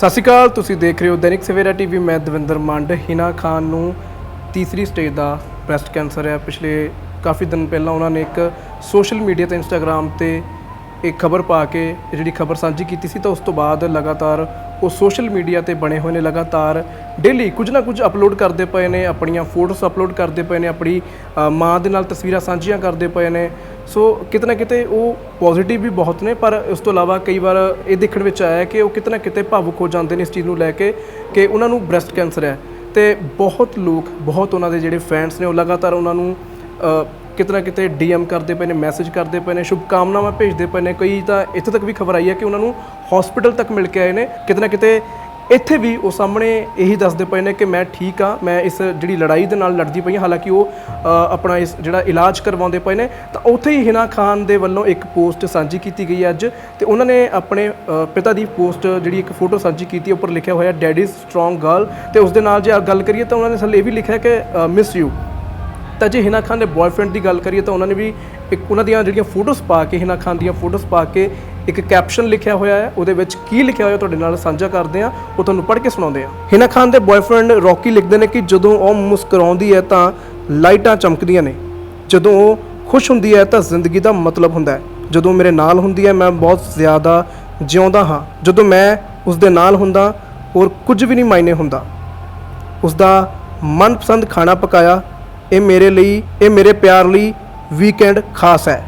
ਸਤਿ ਸ਼੍ਰੀ ਅਕਾਲ, ਤੁਸੀਂ ਦੇਖ ਰਹੇ ਹੋ ਦੈਨਿਕ ਸਵੇਰਾ ਟੀਵੀ, ਮੈਂ ਦਵਿੰਦਰ ਮੰਡ। ਹਿਨਾ ਖਾਨ ਨੂੰ ਤੀਸਰੀ ਸਟੇਜ ਦਾ ਬ੍ਰੈਸਟ ਕੈਂਸਰ ਹੈ। ਪਿਛਲੇ ਕਾਫੀ ਦਿਨ ਪਹਿਲਾਂ ਉਹਨਾਂ ਨੇ ਇੱਕ ਸੋਸ਼ਲ ਮੀਡੀਆ ਤੇ ਇੰਸਟਾਗ੍ਰam ਤੇ ਇੱਕ ਖਬਰ ਪਾ ਕੇ, ਜਿਹੜੀ ਖਬਰ ਸਾਂਝੀ ਕੀਤੀ ਸੀ, ਤਾਂ ਉਸ ਤੋਂ ਬਾਅਦ ਲਗਾਤਾਰ ਉਹ ਸੋਸ਼ਲ ਮੀਡੀਆ ਤੇ ਬਣੇ ਹੋਏ ਨੇ ਲਗਾਤਾਰ। ਡੇਲੀ ਕੁਝ ਨਾ ਕੁਝ ਅਪਲੋਡ ਕਰਦੇ ਪਏ ਨੇ, ਆਪਣੀਆਂ ਫੋਟੋਸ ਅਪਲੋਡ ਕਰਦੇ ਪਏ ਨੇ, ਆਪਣੀ ਮਾਂ ਦੇ ਨਾਲ ਤਸਵੀਰਾਂ ਸਾਂਝੀਆਂ ਕਰਦੇ ਪਏ ਨੇ। ਸੋ ਕਿਤੇ ਨਾ ਕਿਤੇ ਉਹ ਪੋਜ਼ਿਟਿਵ ਵੀ ਬਹੁਤ ਨੇ, ਪਰ ਉਸ ਤੋਂ ਇਲਾਵਾ ਕਈ ਵਾਰ ਇਹ ਦੇਖਣ ਵਿੱਚ ਆਇਆ ਕਿ ਉਹ ਕਿਤੇ ਨਾ ਕਿਤੇ ਭਾਵੁਕ ਹੋ ਜਾਂਦੇ ਨੇ ਇਸ ਚੀਜ਼ ਨੂੰ ਲੈ ਕੇ ਕਿ ਉਹਨਾਂ ਨੂੰ ਬ੍ਰੈਸਟ ਕੈਂਸਰ ਹੈ। ਤੇ ਬਹੁਤ ਲੋਕ, ਬਹੁਤ ਉਹਨਾਂ ਦੇ ਜਿਹੜੇ ਫੈਨਸ ਨੇ ਉਹ ਲਗਾਤਾਰ ਉਹਨਾਂ ਨੂੰ ਕਿਤੇ ਨਾ ਕਿਤੇ ਡੀਐਮ ਕਰਦੇ ਪਏ ਨੇ, ਮੈਸੇਜ ਕਰਦੇ ਪਏ ਨੇ ਸ਼ੁਭ ਕਾਮਨਾਵਾਂ ਭੇਜਦੇ ਪਏ ਨੇ। ਕਈ ਤਾਂ ਇੱਥੇ ਤੱਕ ਵੀ ਖਬਰ ਆਈ ਹੈ ਕਿ ਉਹਨਾਂ ਨੂੰ ਹਸਪੀਟਲ ਤੱਕ ਮਿਲ ਕੇ ਆਏ ਨੇ। ਕਿਤੇ ਨਾ ਕਿਤੇ ਇੱਥੇ ਵੀ ਉਹ ਸਾਹਮਣੇ ਇਹੀ ਦੱਸਦੇ ਪਏ ਨੇ ਕਿ ਮੈਂ ਠੀਕ ਆ ਮੈਂ ਇਸ ਜਿਹੜੀ ਲੜਾਈ ਦੇ ਨਾਲ ਲੜਦੀ ਪਈ ਹਾਂ, ਹਾਲਾਂਕਿ ਉਹ ਆਪਣਾ ਇਸ ਜਿਹੜਾ ਇਲਾਜ ਕਰਵਾਉਂਦੇ ਪਏ ਨੇ। ਤਾਂ ਉੱਥੇ ਹੀ ਹਿਨਾ ਖਾਨ ਦੇ ਵੱਲੋਂ ਇੱਕ ਪੋਸਟ ਸਾਂਝੀ ਕੀਤੀ ਗਈ ਹੈ ਅੱਜ। ਤੇ ਉਹਨਾਂ ਨੇ ਆਪਣੇ ਪਿਤਾ ਦੀ ਪੋਸਟ ਜਿਹੜੀ ਇੱਕ ਫੋਟੋ ਸਾਂਝੀ ਕੀਤੀ, ਉੱਪਰ ਲਿਖਿਆ ਹੋਇਆ ਡੈਡੀ ਸਟਰੋਂਗ ਗਰਲ ਤੇ ਉਸ ਦੇ ਨਾਲ ਜੇ ਗੱਲ ਕਰੀਏ ਤਾਂ ਉਹਨਾਂ ਨੇ ਥੱਲੇ ਇਹ ਵੀ ਲਿਖਿਆ ਕਿ ਮਿਸ ਯੂ ਤਾਂ ਜੇ ਹਿਨਾ ਖਾਨ ਦੇ ਬॉयਫ੍ਰੈਂਡ ਦੀ ਗੱਲ ਕਰੀਏ ਤਾਂ ਉਹਨਾਂ ਨੇ ਵੀ ਇੱਕ ਉਹਨਾਂ ਦੀਆਂ ਜਿਹੜੀਆਂ ਫੋਟੋਜ਼ ਪਾ ਕੇ ਹਿਨਾ ਖਾਨ ਦੀਆਂ ਫੋਟੋਜ਼ ਪਾ ਕੇ ਇੱਕ ਕੈਪਸ਼ਨ ਲਿਖਿਆ ਹੋਇਆ ਹੈ, ਉਹਦੇ ਵਿੱਚ ਕੀ ਲਿਖਿਆ ਹੋਇਆ ਤੁਹਾਡੇ ਨਾਲ ਸਾਂਝਾ ਕਰਦੇ ਆ ਉਹ ਤੁਹਾਨੂੰ ਪੜ੍ਹ ਕੇ ਸੁਣਾਉਂਦੇ ਆ ਹਿਨਾ ਖਾਨ ਦੇ ਬॉयਫ੍ਰੈਂਡ ਰੌਕੀ ਲਿਖਦੇ ਨੇ ਕਿ ਜਦੋਂ ਉਹ ਮੁਸਕਰਾਉਂਦੀ ਹੈ ਤਾਂ ਲਾਈਟਾਂ ਚਮਕਦੀਆਂ ਨੇ, ਜਦੋਂ ਉਹ ਖੁਸ਼ ਹੁੰਦੀ ਹੈ ਤਾਂ ਜ਼ਿੰਦਗੀ ਦਾ ਮਤਲਬ ਹੁੰਦਾ ਹੈ। ਜਦੋਂ ਮੇਰੇ ਨਾਲ ਹੁੰਦੀ ਹੈ, ਮੈਂ ਬਹੁਤ ਜ਼ਿਆਦਾ ਜਿਉਂਦਾ ਹਾਂ। ਜਦੋਂ ਮੈਂ ਉਸ ਦੇ ਨਾਲ ਹੁੰਦਾ ਔਰ ਕੁਝ ਵੀ ਨਹੀਂ ਮਾਇਨੇ ਹੁੰਦਾ। ਉਸ ਦਾ ਮਨਪਸੰਦ ਖਾਣਾ ਪਕਾਇਆ ਇਹ ਮੇਰੇ ਲਈ ਇਹ ਮੇਰੇ ਪਿਆਰ ਲਈ ਵੀਕਐਂਡ ਖਾਸ ਹੈ।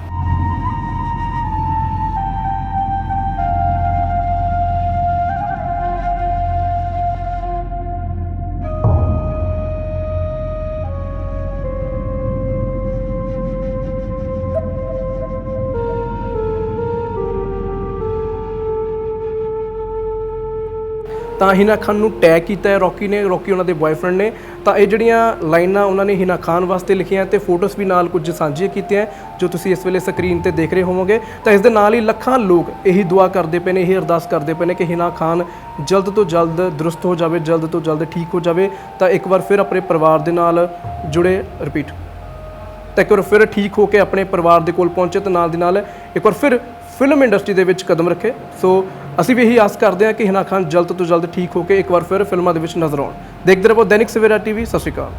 ਤਾਂ ਹਿਨਾ ਖਾਨ ਨੂੰ ਟੈਗ ਕੀਤਾ ਹੈ ਰੌਕੀ ਨੇ, ਰੌਕੀ ਉਹਨਾਂ ਦੇ ਬॉयਫ੍ਰੈਂਡ ਨੇ। ਤਾਂ ਇਹ ਜਿਹੜੀਆਂ ਲਾਈਨਾਂ ਉਹਨਾਂ ਨੇ ਹਿਨਾ ਖਾਨ ਵਾਸਤੇ ਲਿਖੀਆਂ ਤੇ ਫੋਟੋਸ ਵੀ ਨਾਲ ਕੁਝ ਸਾਂਝੀਆਂ ਕੀਤੀਆਂ ਜੋ ਤੁਸੀਂ ਇਸ ਵੇਲੇ ਸਕਰੀਨ ਤੇ ਦੇਖ ਰਹੇ ਹੋਵੋਗੇ। ਤਾਂ ਇਸ ਦੇ ਨਾਲ ਹੀ ਲੱਖਾਂ ਲੋਕ ਇਹੀ ਦੁਆ ਕਰਦੇ ਪਏ ਨੇ, ਇਹ ਅਰਦਾਸ ਕਰਦੇ ਪਏ ਨੇ ਕਿ ਹਿਨਾ ਖਾਨ ਜਲਦ ਤੋਂ ਜਲਦ ਦਰੁਸਤ ਹੋ ਜਾਵੇ, ਜਲਦ ਤੋਂ ਜਲਦ ਠੀਕ ਹੋ ਜਾਵੇ। ਤਾਂ ਇੱਕ ਵਾਰ ਫਿਰ ਆਪਣੇ ਪਰਿਵਾਰ ਦੇ ਨਾਲ ਜੁੜੇ ਰਿਪੀਟ ਤਾਂ ਇੱਕ ਵਾਰ ਫਿਰ ਠੀਕ ਹੋ ਕੇ ਆਪਣੇ ਪਰਿਵਾਰ ਦੇ ਕੋਲ ਪਹੁੰਚੇ ਤੇ ਨਾਲ ਦੀ ਨਾਲ ਇੱਕ ਵਾਰ ਫਿਰ ਫਿਲਮ ਇੰਡਸਟਰੀ ਦੇ ਵਿੱਚ ਕਦਮ ਰੱਖੇ। ਸੋ ਅਸੀਂ ਵੀ ਇਹੀ ਆਸ ਕਰਦੇ ਹਾਂ ਕਿ ਹਿਨਾ ਖਾਨ ਜਲਦ ਤੋਂ ਜਲਦ ਠੀਕ ਹੋ ਕੇ ਇੱਕ ਵਾਰ ਫਿਰ ਫਿਲਮਾਂ ਦੇ ਵਿੱਚ ਨਜ਼ਰ ਆਉਣ। ਦੇਖਦੇ ਰਹੋ ਦੈਨਿਕ ਸਵੇਰਾ ਟੀਵੀ, ਸਤਿ ਸ਼੍ਰੀ ਅਕਾਲ।